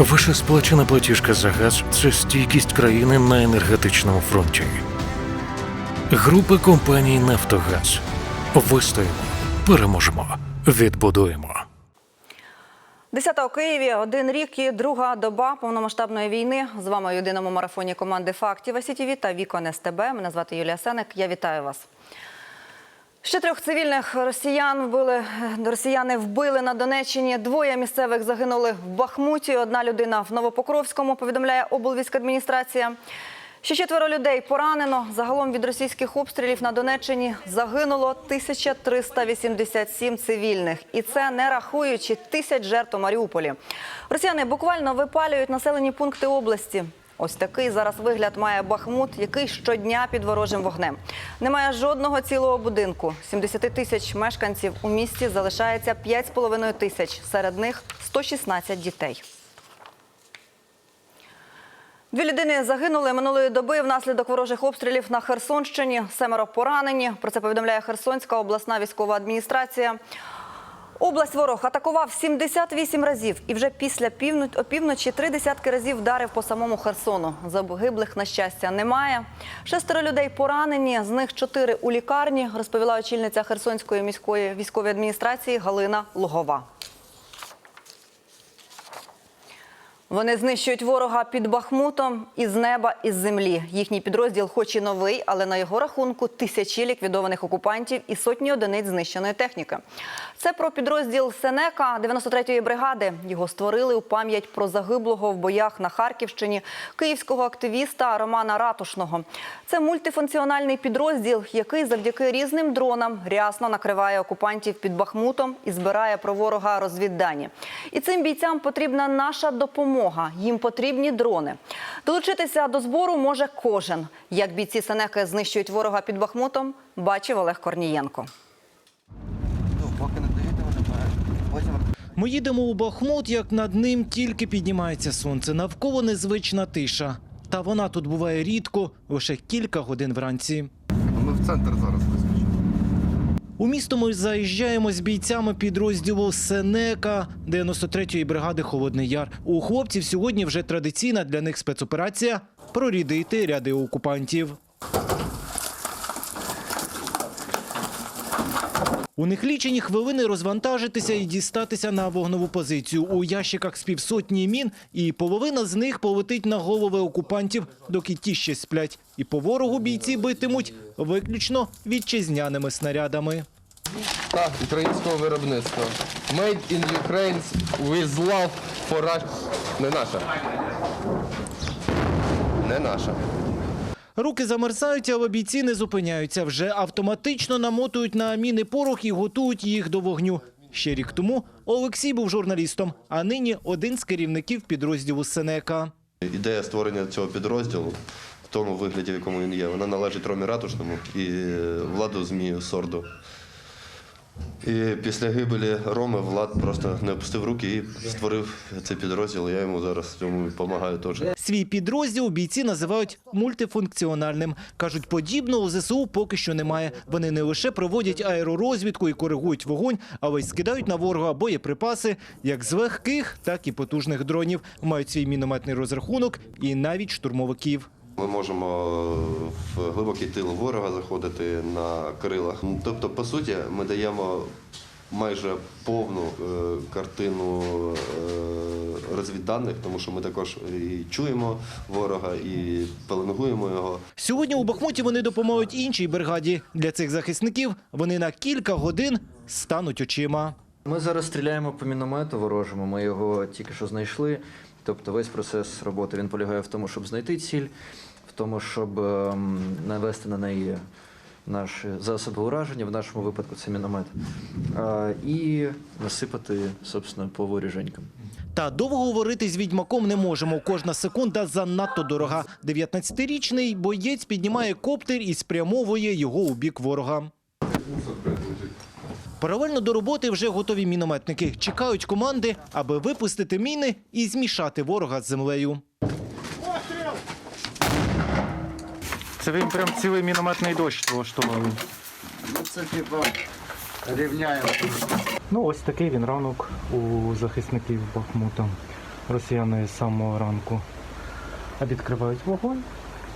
Ваша сплачена платіжка за газ це стійкість країни на енергетичному фронті. Група компаній Нафтогаз. Вистоїмо, переможемо, відбудуємо. 10 у Києві один рік і друга доба повномасштабної війни. З вами у єдиному марафоні команди фактів СІТВ та Вікон СТБ. Мене звати Юлія Сенек. Я вітаю вас. Ще трьох цивільних росіян вбили росіяни вбили на Донеччині. Двоє місцевих загинули в Бахмуті. Одна людина в Новопокровському. Повідомляє облвійськадміністрація. Ще четверо людей поранено. Загалом від російських обстрілів на Донеччині загинуло 1387 цивільних. І це не рахуючи тисяч жертв у Маріуполі. Росіяни буквально випалюють населені пункти області. Ось такий зараз вигляд має Бахмут, який щодня під ворожим вогнем. Немає жодного цілого будинку. 70 тисяч мешканців у місті залишається 5,5 тисяч. Серед них 116 дітей. Дві людини загинули минулої доби внаслідок ворожих обстрілів на Херсонщині. Семеро поранені. Про це повідомляє Херсонська обласна військова адміністрація. Область ворог атакував 78 разів і вже після півно- опівночі три десятки разів вдарив по самому Херсону. Загиблих, на щастя, немає. Шестеро людей поранені, з них чотири у лікарні, розповіла очільниця Херсонської міської військової адміністрації Галина Лугова. Вони знищують ворога під Бахмутом із неба і з землі. Їхній підрозділ, хоч і новий, але на його рахунку тисячі ліквідованих окупантів і сотні одиниць знищеної техніки. Це про підрозділ Сенека 93-ї бригади. Його створили у пам'ять про загиблого в боях на Харківщині київського активіста Романа Ратушного. Це мультифункціональний підрозділ, який завдяки різним дронам рясно накриває окупантів під Бахмутом і збирає про ворога розвіддані. І цим бійцям потрібна наша допомога. Їм потрібні дрони. Долучитися до збору може кожен. Як бійці Сенеки знищують ворога під Бахмутом, бачив Олег Корнієнко. Ну, Ми їдемо у Бахмут, як над ним тільки піднімається сонце. Навколо незвична тиша. Та вона тут буває рідко, лише кілька годин вранці. Ми в центр зараз. У місто ми заїжджаємо з бійцями підрозділу Сенека 93-ї бригади Холодний Яр. У хлопців сьогодні вже традиційна для них спецоперація прорідити ряди окупантів. У них лічені хвилини розвантажитися і дістатися на вогнову позицію. У ящиках з півсотні мін, і половина з них полетить на голови окупантів, доки ті ще сплять. І по ворогу бійці битимуть виключно вітчизняними снарядами. Так, українського виробництва. Made in Ukraine with love for Russia. Не наша. Не наша. Руки замерзають, але бійці не зупиняються. Вже автоматично намотують на аміни порох і готують їх до вогню. Ще рік тому Олексій був журналістом, а нині один з керівників підрозділу Сенека. Ідея створення цього підрозділу в тому вигляді, в якому він є, вона належить Ромі Ратушному і е, Владу Змію Сорду. І після гибелі Роми Влад просто не опустив руки і створив цей підрозділ. Я йому зараз цьому допомагаю теж. Свій підрозділ бійці називають мультифункціональним. Кажуть, подібного ЗСУ поки що немає. Вони не лише проводять аеророзвідку і коригують вогонь, але й скидають на ворога боєприпаси як з легких, так і потужних дронів. Мають свій мінометний розрахунок і навіть штурмовиків. Ми можемо в глибокий тил ворога заходити на крилах. Тобто, по суті, ми даємо майже повну е, картину е, розвідданих, тому що ми також і чуємо ворога, і пеленгуємо його. Сьогодні у Бахмуті вони допомагають іншій бригаді. Для цих захисників вони на кілька годин стануть очима. Ми зараз стріляємо по міномету ворожому. Ми його тільки що знайшли. Тобто весь процес роботи він полягає в тому, щоб знайти ціль, в тому, щоб ем, навести на неї наші засоби ураження, в нашому випадку це міномет, і насипати, собственно, по воріженькам. Та довго говорити з відьмаком не можемо. Кожна секунда занадто дорога. 19-річний боєць піднімає коптер і спрямовує його у бік ворога. Паралельно до роботи вже готові мінометники. Чекають команди, аби випустити міни і змішати ворога з землею. Це він прям цілий мінометний дощ влаштували. Ну, це типа рівняємо. Ну, ось такий він ранок у захисників Бахмута. Росіяни з самого ранку відкривають вогонь,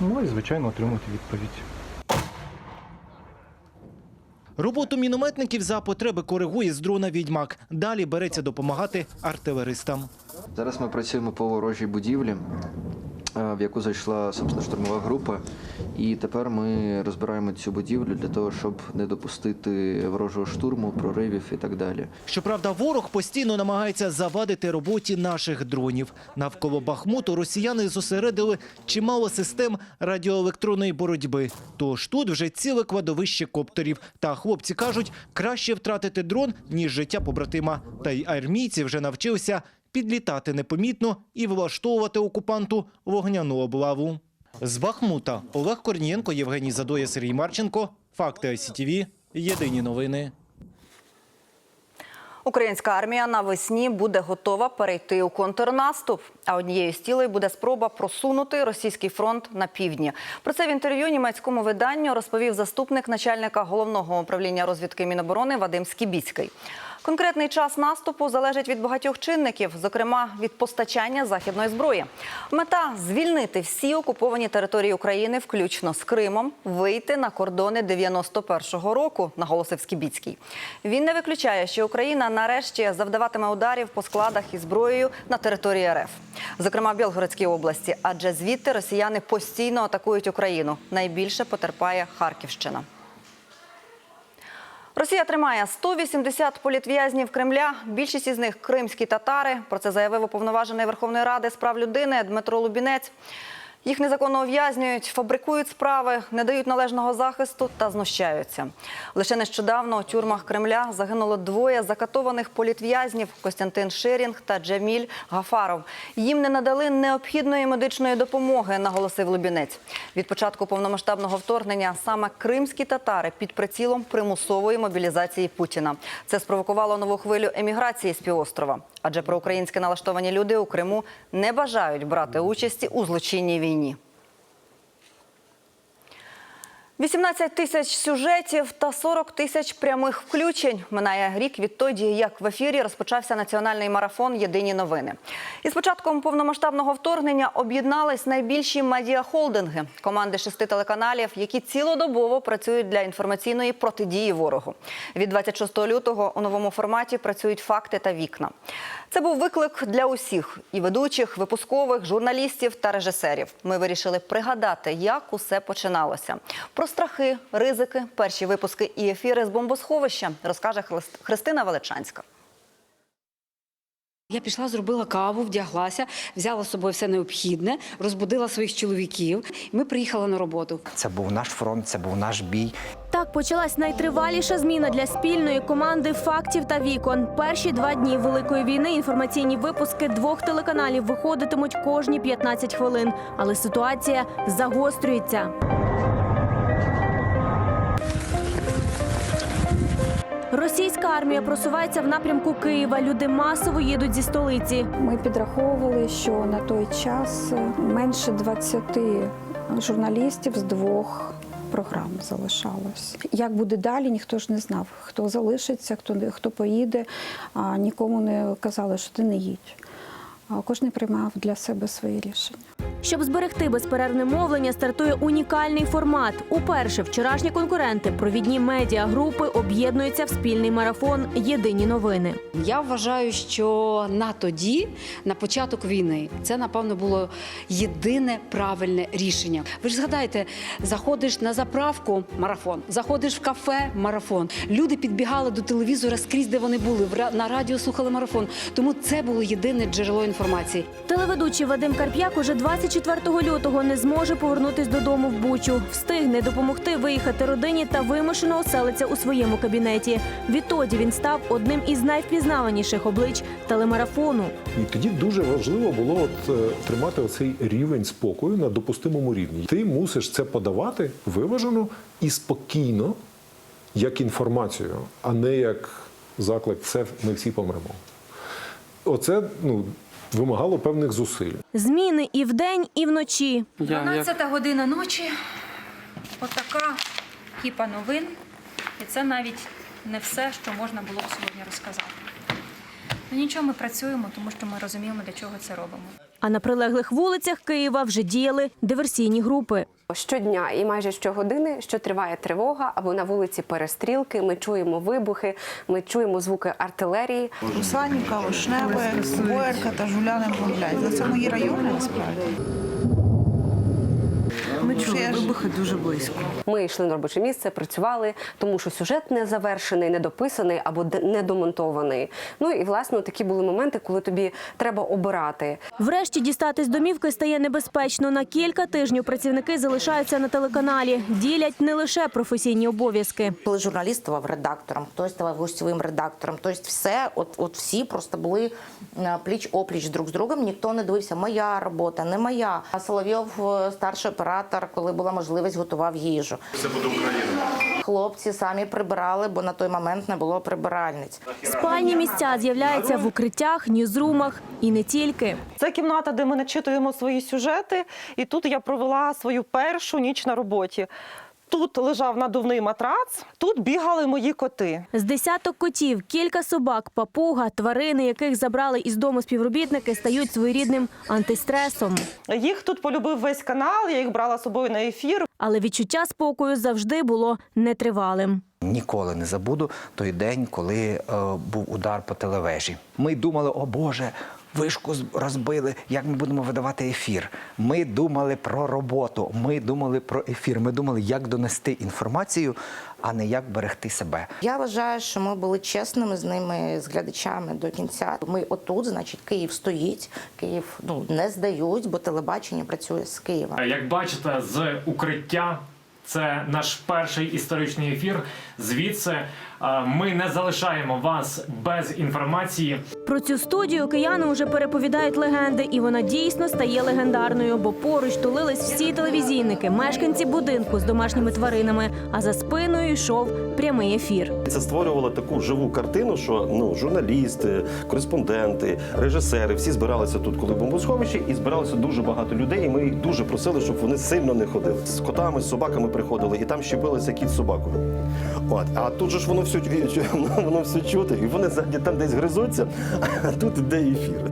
ну і звичайно отримують відповідь. Роботу мінометників за потреби коригує з дрона відьмак. Далі береться допомагати артилеристам. Зараз ми працюємо по ворожій будівлі, в яку зайшла собственно штурмова група. І тепер ми розбираємо цю будівлю для того, щоб не допустити ворожого штурму, проривів і так далі. Щоправда, ворог постійно намагається завадити роботі наших дронів. Навколо Бахмуту росіяни зосередили чимало систем радіоелектронної боротьби. Тож тут вже ціле кладовище коптерів. Та хлопці кажуть, краще втратити дрон, ніж життя побратима. Та й армійці вже навчилися підлітати непомітно і влаштовувати окупанту вогняну облаву. З Бахмута Олег Корнієнко, Євгеній Задоя, Сергій Марченко. Факти ICTV. Єдині новини. Українська армія навесні буде готова перейти у контрнаступ. А однією з цілей буде спроба просунути російський фронт на півдні. Про це в інтерв'ю німецькому виданню розповів заступник начальника головного управління розвідки Міноборони Вадим Скібіцький. Конкретний час наступу залежить від багатьох чинників, зокрема від постачання західної зброї. Мета звільнити всі окуповані території України, включно з Кримом, вийти на кордони 91-го року, наголосив Скібіцький. Він не виключає, що Україна нарешті завдаватиме ударів по складах із зброєю на території РФ, зокрема в Білгородській області, адже звідти росіяни постійно атакують Україну. Найбільше потерпає Харківщина. Росія тримає 180 політв'язнів Кремля. Більшість із них кримські татари. Про це заявив уповноважений Верховної Ради з прав людини Дмитро Лубінець. Їх незаконно ув'язнюють, фабрикують справи, не дають належного захисту та знущаються. Лише нещодавно у тюрмах Кремля загинуло двоє закатованих політв'язнів Костянтин Ширінг та Джаміль Гафаров. Їм не надали необхідної медичної допомоги, наголосив Лубінець. Від початку повномасштабного вторгнення саме кримські татари під прицілом примусової мобілізації Путіна. Це спровокувало нову хвилю еміграції з півострова. Адже проукраїнськи налаштовані люди у Криму не бажають брати участі у злочинній війні війні. 18 тисяч сюжетів та 40 тисяч прямих включень. Минає рік відтоді, як в ефірі розпочався національний марафон Єдині новини. І з початком повномасштабного вторгнення об'єднались найбільші медіахолдинги команди шести телеканалів, які цілодобово працюють для інформаційної протидії ворогу. Від 26 лютого у новому форматі працюють факти та вікна. Це був виклик для усіх і ведучих, випускових, журналістів та режисерів. Ми вирішили пригадати, як усе починалося. Про страхи, ризики, перші випуски і ефіри з бомбосховища розкаже Христина Величанська. Я пішла, зробила каву, вдяглася, взяла з собою все необхідне, розбудила своїх чоловіків. Ми приїхали на роботу. Це був наш фронт, це був наш бій. Так почалась найтриваліша зміна для спільної команди фактів та вікон. Перші два дні великої війни інформаційні випуски двох телеканалів виходитимуть кожні 15 хвилин. Але ситуація загострюється. Російська армія просувається в напрямку Києва. Люди масово їдуть зі столиці. Ми підраховували, що на той час менше 20 журналістів з двох програм залишалось. Як буде далі, ніхто ж не знав. Хто залишиться, хто хто поїде. А нікому не казали, що ти не їдь. Кожен приймав для себе свої рішення. Щоб зберегти безперервне мовлення, стартує унікальний формат. Уперше вчорашні конкуренти, провідні медіагрупи об'єднуються в спільний марафон Єдині новини. Я вважаю, що на тоді, на початок війни, це напевно було єдине правильне рішення. Ви ж згадайте, заходиш на заправку марафон, заходиш в кафе марафон. Люди підбігали до телевізора скрізь, де вони були. на радіо слухали марафон. Тому це було єдине джерело інформації. Телеведучий Вадим Карп'як уже 24 лютого не зможе повернутись додому в Бучу. Встигне допомогти виїхати родині та вимушено оселиться у своєму кабінеті. Відтоді він став одним із найвпізнаваніших облич телемарафону. І тоді дуже важливо було от, е, тримати оцей рівень спокою на допустимому рівні. Ти мусиш це подавати виважено і спокійно, як інформацію, а не як заклик все ми всі помремо. Оце ну, вимагало певних зусиль. Зміни і вдень, і вночі. 12 година ночі. Отака кіпа новин. І це навіть не все, що можна було б сьогодні розказати. Ну нічого, ми працюємо, тому що ми розуміємо, для чого це робимо. А на прилеглих вулицях Києва вже діяли диверсійні групи. Щодня і майже щогодини, що триває тривога або на вулиці перестрілки, ми чуємо вибухи, ми чуємо звуки артилерії. Русланівка, Вишневе, Боярка та Жуляни Бомблять. Це мої райони насправді. Ми чули вибухи дуже близько. Ми йшли на робоче місце, працювали, тому що сюжет не завершений, не дописаний або де- недомонтований. Ну і власне такі були моменти, коли тобі треба обирати. Врешті дістатись домівки стає небезпечно. На кілька тижнів працівники залишаються на телеканалі. Ділять не лише професійні обов'язки. Коли журналіст ставав редактором, хтось ставав гостєвим редактором. Тобто все, от, от всі просто були е, пліч-опліч друг з другом. Ніхто не дивився, моя робота, не моя. А Соловйов, е, старший оператор, коли була можливість, готував їжу. Це буде Україна. Хлопці самі прибирали, бо на той момент не було прибиральниць. Спальні місця з'являються в укриттях, ньюзрумах і не тільки. Це кімната, де ми начитуємо свої сюжети, і тут я провела свою першу ніч на роботі. Тут лежав надувний матрац, тут бігали мої коти. З десяток котів, кілька собак, папуга, тварини, яких забрали із дому співробітники, стають своєрідним антистресом. Їх тут полюбив весь канал, я їх брала з собою на ефір. Але відчуття спокою завжди було нетривалим. Ніколи не забуду той день, коли е, був удар по телевежі. Ми думали, о Боже, вишку з- розбили, як ми будемо видавати ефір. Ми думали про роботу, ми думали про ефір. Ми думали, як донести інформацію, а не як берегти себе. Я вважаю, що ми були чесними з ними, з глядачами до кінця. Ми отут, значить, Київ стоїть, Київ ну не здають, бо телебачення працює з Києва. Як бачите, з укриття це наш перший історичний ефір. Звідси ми не залишаємо вас без інформації. Про цю студію кияни вже переповідають легенди, і вона дійсно стає легендарною, бо поруч тулились всі телевізійники, мешканці будинку з домашніми тваринами. А за спиною йшов прямий ефір. Це створювало таку живу картину, що ну журналісти, кореспонденти, режисери всі збиралися тут, коли бомбосховище, і збиралося дуже багато людей. І ми їх дуже просили, щоб вони сильно не ходили. З котами, з собаками приходили, і там щепилися кіт з собакою. От, а тут же ж воно все воно все чути, і вони ззаді там десь гризуться, а тут іде ефір.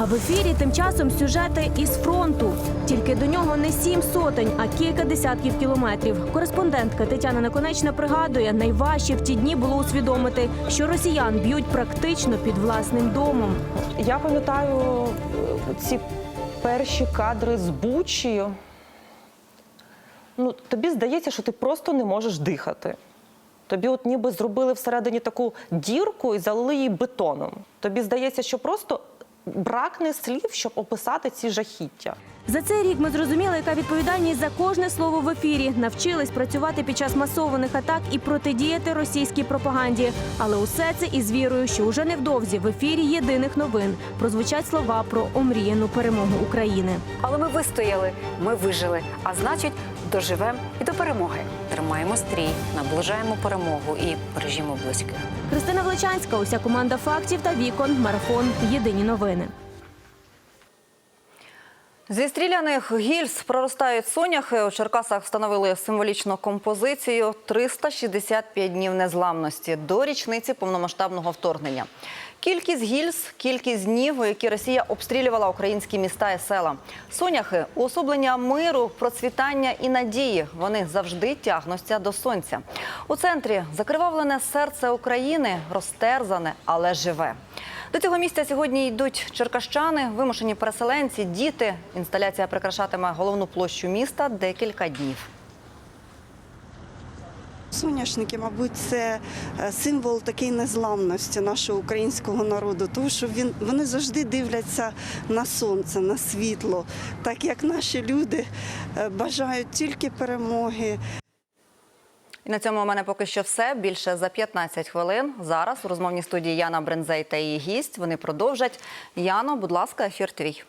А в ефірі тим часом сюжети із фронту. Тільки до нього не сім сотень, а кілька десятків кілометрів. Кореспондентка Тетяна Наконечна пригадує, найважче в ті дні було усвідомити, що росіян б'ють практично під власним домом. Я пам'ятаю е, ці перші кадри з Бучі. Ну, тобі здається, що ти просто не можеш дихати. Тобі от ніби зробили всередині таку дірку і залили її бетоном. Тобі здається, що просто бракне слів, щоб описати ці жахіття. За цей рік ми зрозуміли, яка відповідальність за кожне слово в ефірі. Навчились працювати під час масованих атак і протидіяти російській пропаганді. Але усе це із вірою, що уже невдовзі в ефірі єдиних новин прозвучать слова про омріяну перемогу України. Але ми вистояли, ми вижили. А значить, доживемо і до перемоги. Тримаємо стрій, наближаємо перемогу і бережімо близьких. Христина Влечанська, уся команда фактів та вікон. Марафон. Єдині новини. Зі стріляних гільз проростають соняхи. У Черкасах встановили символічну композицію «365 днів незламності до річниці повномасштабного вторгнення. Кількість гільз, кількість днів, у які Росія обстрілювала українські міста і села. Соняхи уособлення миру, процвітання і надії. Вони завжди тягнуться до сонця. У центрі закривавлене серце України, розтерзане, але живе. До цього місця сьогодні йдуть черкащани, вимушені переселенці, діти. Інсталяція прикрашатиме головну площу міста декілька днів. Соняшники, мабуть, це е, символ такої незламності нашого українського народу, тому що він вони завжди дивляться на сонце, на світло, так як наші люди е, бажають тільки перемоги. І на цьому у мене поки що все. Більше за 15 хвилин. Зараз у розмовній студії Яна Брензей та її гість. Вони продовжать. Яно, будь ласка, ефір твій.